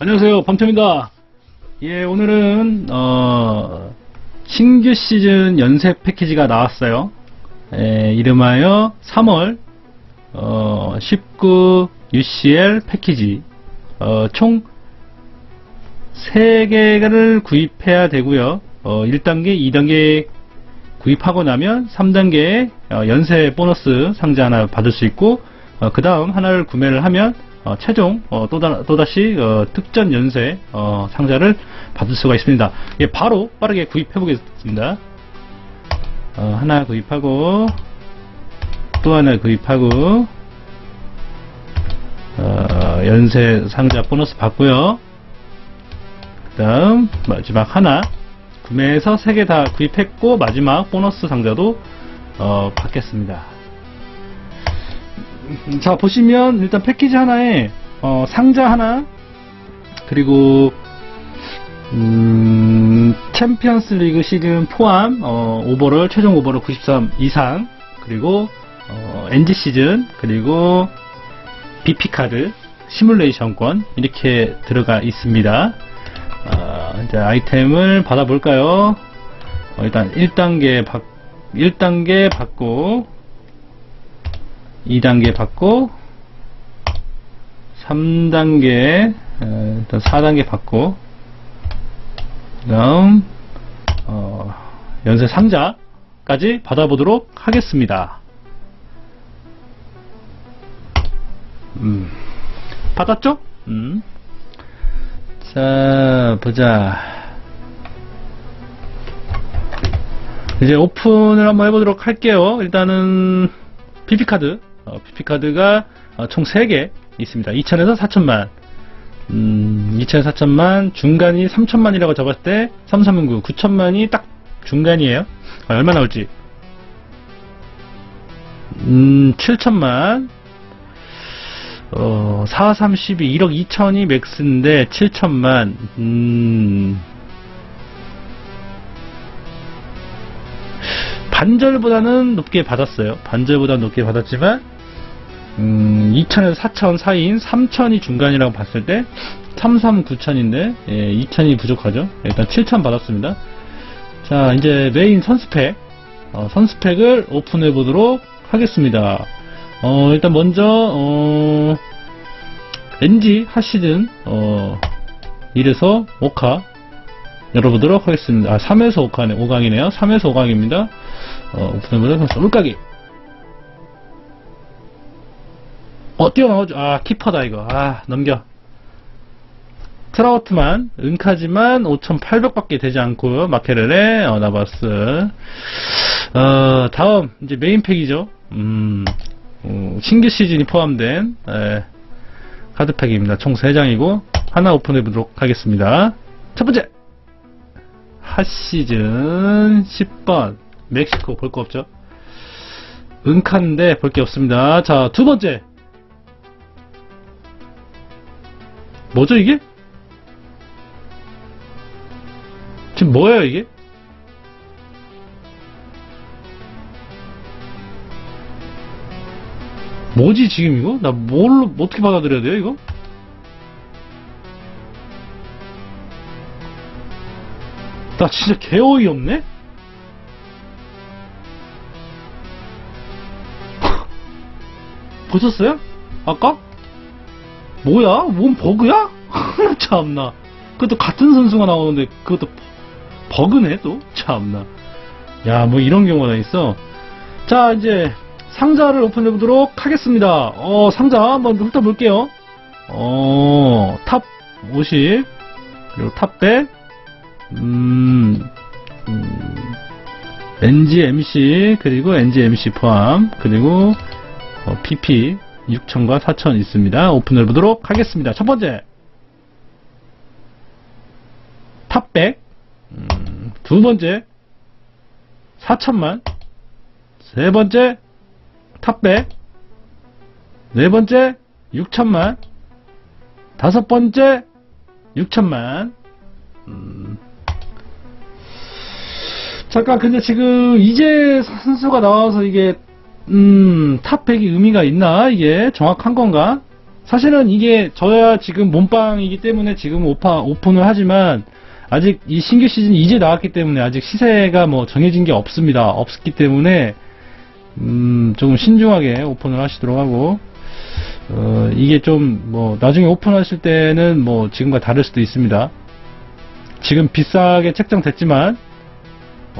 안녕하세요. 범태입니다. 예, 오늘은, 어, 신규 시즌 연세 패키지가 나왔어요. 예, 이름하여 3월, 어, 19 UCL 패키지. 어, 총 3개를 구입해야 되고요. 어, 1단계, 2단계 구입하고 나면 3단계에 어, 연세 보너스 상자 하나 받을 수 있고 그 다음 하나를 구매를 하면 어, 최종 어, 또다, 또다시 어, 특전 연세 어, 상자를 받을 수가 있습니다. 예, 바로 빠르게 구입해 보겠습니다. 어, 하나 구입하고 또 하나 구입하고 어, 연세 상자 보너스 받고요. 그 다음 마지막 하나 구매해서 3개 다 구입했고 마지막 보너스 상자도 어, 받겠습니다. 음, 자 보시면 일단 패키지 하나에 어, 상자 하나 그리고 음, 챔피언스 리그 시즌 포함 어, 오버를 최종 오버를 93 이상 그리고 어, NG 시즌 그리고 BP 카드 시뮬레이션권 이렇게 들어가 있습니다. 어, 이제 아이템을 받아볼까요? 어, 일단 1단계 받 1단계 받고 2단계 받고 3단계 어, 일단 4단계 받고 그다음 어, 연쇄 상자까지 받아보도록 하겠습니다. 음, 받았죠? 음. 자, 보자. 이제 오픈을 한번 해보도록 할게요. 일단은, PP카드. 어, PP카드가 어, 총 3개 있습니다. 2천에서 4천만. 음, 2천, 4천만, 중간이 3천만이라고 적었을 때, 3, 3, 9, 9천만이 딱 중간이에요. 어, 얼마 나올지. 음, 7천만. 어, 4, 3, 12, 1억 2천이 맥스인데, 7천만, 음, 반절보다는 높게 받았어요. 반절보다 높게 받았지만, 음, 2천에서 4천 사이인 3천이 중간이라고 봤을 때, 3, 3, 9천인데, 예, 2천이 부족하죠. 일단 7천 받았습니다. 자, 이제 메인 선스펙, 어, 선스펙을 오픈해 보도록 하겠습니다. 어, 일단 먼저, 어, NG 핫시즌, 어, 1에서 5카 열어보도록 하겠습니다. 아, 3에서 5카네, 5강이네요. 3에서 5강입니다. 어, 오픈해보도록 하겠습니다. 물가기. 어, 뛰어나오죠. 아, 키퍼다, 이거. 아, 넘겨. 트라우트만, 은카지만 5,800밖에 되지 않고요. 마케렐의, 어, 나바스. 어, 다음, 이제 메인팩이죠. 음, 어, 신규 시즌이 포함된 에, 카드팩입니다. 총 3장이고 하나 오픈해 보도록 하겠습니다. 첫 번째 핫시즌 10번 멕시코 볼 거 없죠? 은카인데 볼 게 없습니다. 자, 두 번째 뭐죠 이게? 지금 뭐예요 이게? 뭐지 지금 이거? 나 뭘로 어떻게 받아들여야 돼요 이거? 나 진짜 개 어이 없네? 보셨어요? 아까? 뭐야? 뭔 버그야? 참나. 그것도 같은 선수가 나오는데 그것도 버그네 또? 참나. 야 뭐 이런 경우가 있어. 자 이제 상자를 오픈해 보도록 하겠습니다. 어, 상자 한번 훑어볼게요. 어, 탑 50, 그리고 탑 100, 음, 음, NG MC, 그리고 NG MC 포함, 그리고 어, PP 6000과 4000 있습니다. 오픈해 보도록 하겠습니다. 첫 번째, 탑 100, 음, 두 번째, 4000만, 세 번째, 탑백. 네 번째. 6천만. 다섯 번째. 6천만. 음. 잠깐 근데 지금 이제 선수가 나와서 이게 음 탑백이 의미가 있나 이게 정확한 건가 사실은 이게 저야 지금 몸빵이기 때문에 지금 오파, 오픈을 하지만 아직 이 신규 시즌이 이제 나왔기 때문에 아직 시세가 뭐 정해진 게 없습니다. 없기 때문에 음, 조금 신중하게 오픈을 하시도록 하고 어, 이게 좀 뭐 나중에 오픈하실 때는 뭐 지금과 다를 수도 있습니다. 지금 비싸게 책정됐지만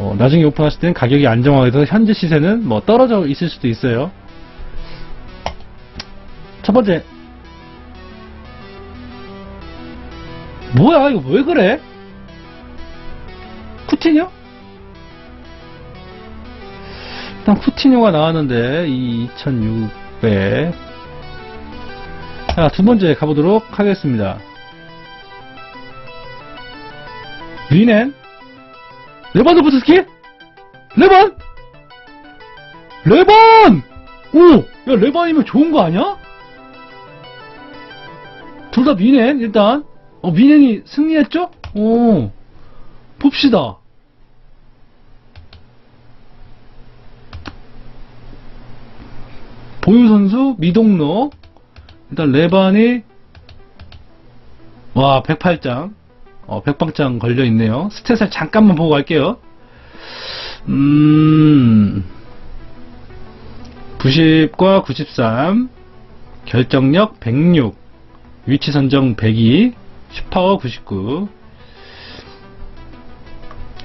어, 나중에 오픈하실 때는 가격이 안정화돼서 현재 시세는 뭐 떨어져 있을 수도 있어요. 첫 번째 뭐야 이거 왜 그래? 쿠티뉴? 일단 쿠티뉴가 나왔는데 이 2600. 자, 두 번째 가보도록 하겠습니다. 리넨? 레반도프스키? 레반? 레반! 오! 야, 레반이면 좋은 거 아니야? 둘 다 미넨, 일단. 어, 미넨이 승리했죠? 오. 봅시다. 보유 선수 미동록 일단 레반이 와 108장 어 100방장 걸려 있네요. 스탯을 잠깐만 보고 갈게요. 음 90과 93 결정력 106 위치 선정 102 슈파워 99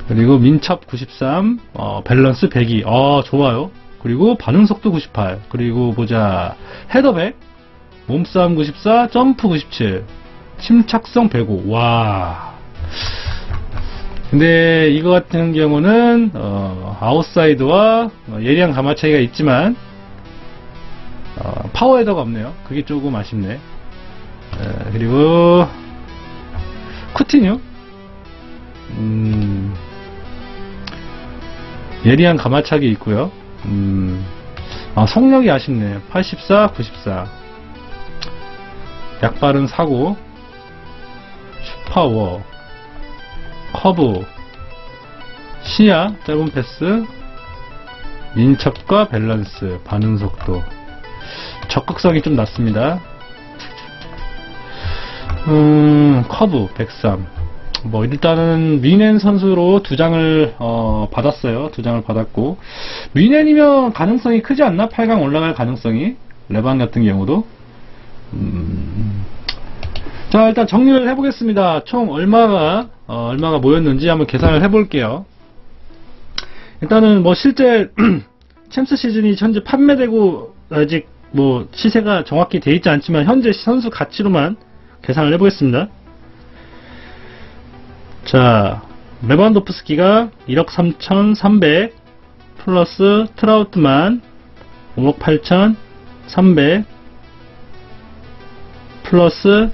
그리고 민첩 93, 어, 밸런스 102. 어, 좋아요. 그리고 반응 속도 98. 그리고 보자. 헤더 100, 몸싸움 94, 점프 97, 침착성 105. 와. 근데 이거 같은 경우는 어, 아웃사이드와 어, 예리한 가마 차이가 있지만 어, 파워 헤더가 없네요. 그게 조금 아쉽네. 에, 그리고 쿠티뉴 음, 예리한 가마착이 있고요. 음, 아, 속력이 아쉽네. 84, 94. 약발은 사고, 슈파워, 커브, 시야, 짧은 패스, 민첩과 밸런스, 반응 속도. 적극성이 좀 낮습니다. 음, 커브 103. 뭐 일단은 미넨 선수로 두 장을 어, 받았어요. 두 장을 받았고 미넨이면 가능성이 크지 않나? 8강 올라갈 가능성이 레반 같은 경우도 음. 자 일단 정리를 해보겠습니다. 총 얼마가 어, 얼마가 모였는지 한번 계산을 해볼게요. 일단은 뭐 실제 챔스 시즌이 현재 판매되고 아직 뭐 시세가 정확히 돼 있지 않지만 현재 선수 가치로만 계산을 해보겠습니다. 자, 레반도프스키가 1억 3,300 플러스 트라우트만 5억 8,300 플러스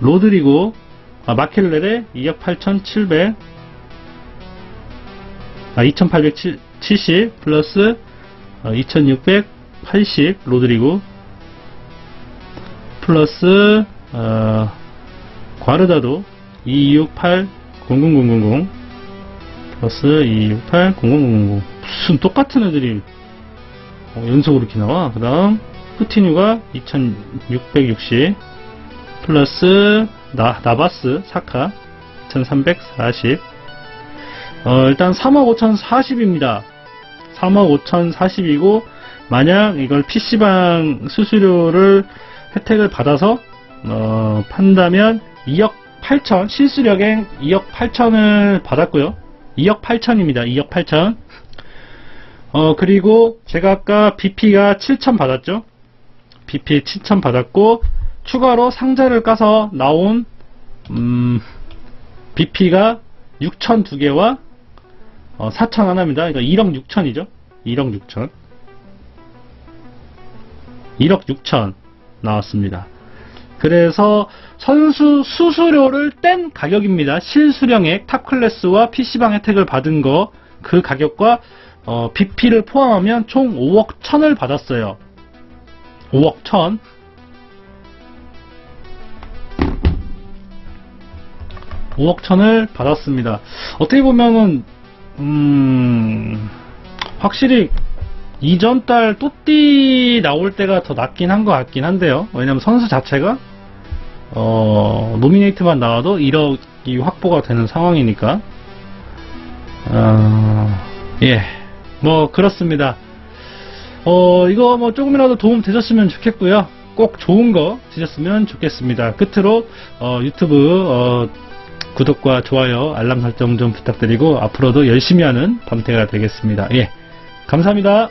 로드리고 아, 마켈레레 2억 8,700 아, 2,870 플러스 어, 2,680 로드리고 플러스 어, 과르다도 268 0000 플러스 268 0000 무슨 똑같은 애들이 어, 연속으로 이렇게 나와? 그 다음 후티뉴가 2660 플러스 나, 나바스 사카 2340 어, 일단 3억 5040입니다 3억 5040이고 만약 이걸 PC방 수수료를 혜택을 받아서 어, 판다면 2억 8천 실수력엔 2억 8천을 받았고요. 2억 8천입니다. 2억 8천. 어 그리고 제가 아까 BP가 7천 받았죠. BP 7천 받았고 추가로 상자를 까서 나온 음, BP가 6천 두 개와 어, 4천 하나입니다. 그러니까 1억 6천이죠. 1억 6천. 1억 6천 나왔습니다. 그래서 선수 수수료를 뗀 가격입니다. 실수령액 탑클래스와 PC방 혜택을 받은 거 그 가격과 어, BP를 포함하면 총 5억 1000을 받았어요. 5억 1000. (5억 1000을) 받았습니다 어떻게 보면은 음 확실히 이전 달 또띠 나올 때가 더 낫긴 한 것 같긴 한데요. 왜냐면 선수 자체가 어, 노미네이트만 나와도 1억이 확보가 되는 상황이니까. 어, 예. 뭐, 그렇습니다. 어, 이거 뭐 조금이라도 도움 되셨으면 좋겠고요. 꼭 좋은 거 드셨으면 좋겠습니다. 끝으로, 어, 유튜브, 어, 구독과 좋아요, 알람 설정 좀 부탁드리고, 앞으로도 열심히 하는 밤태가 되겠습니다. 예. 감사합니다.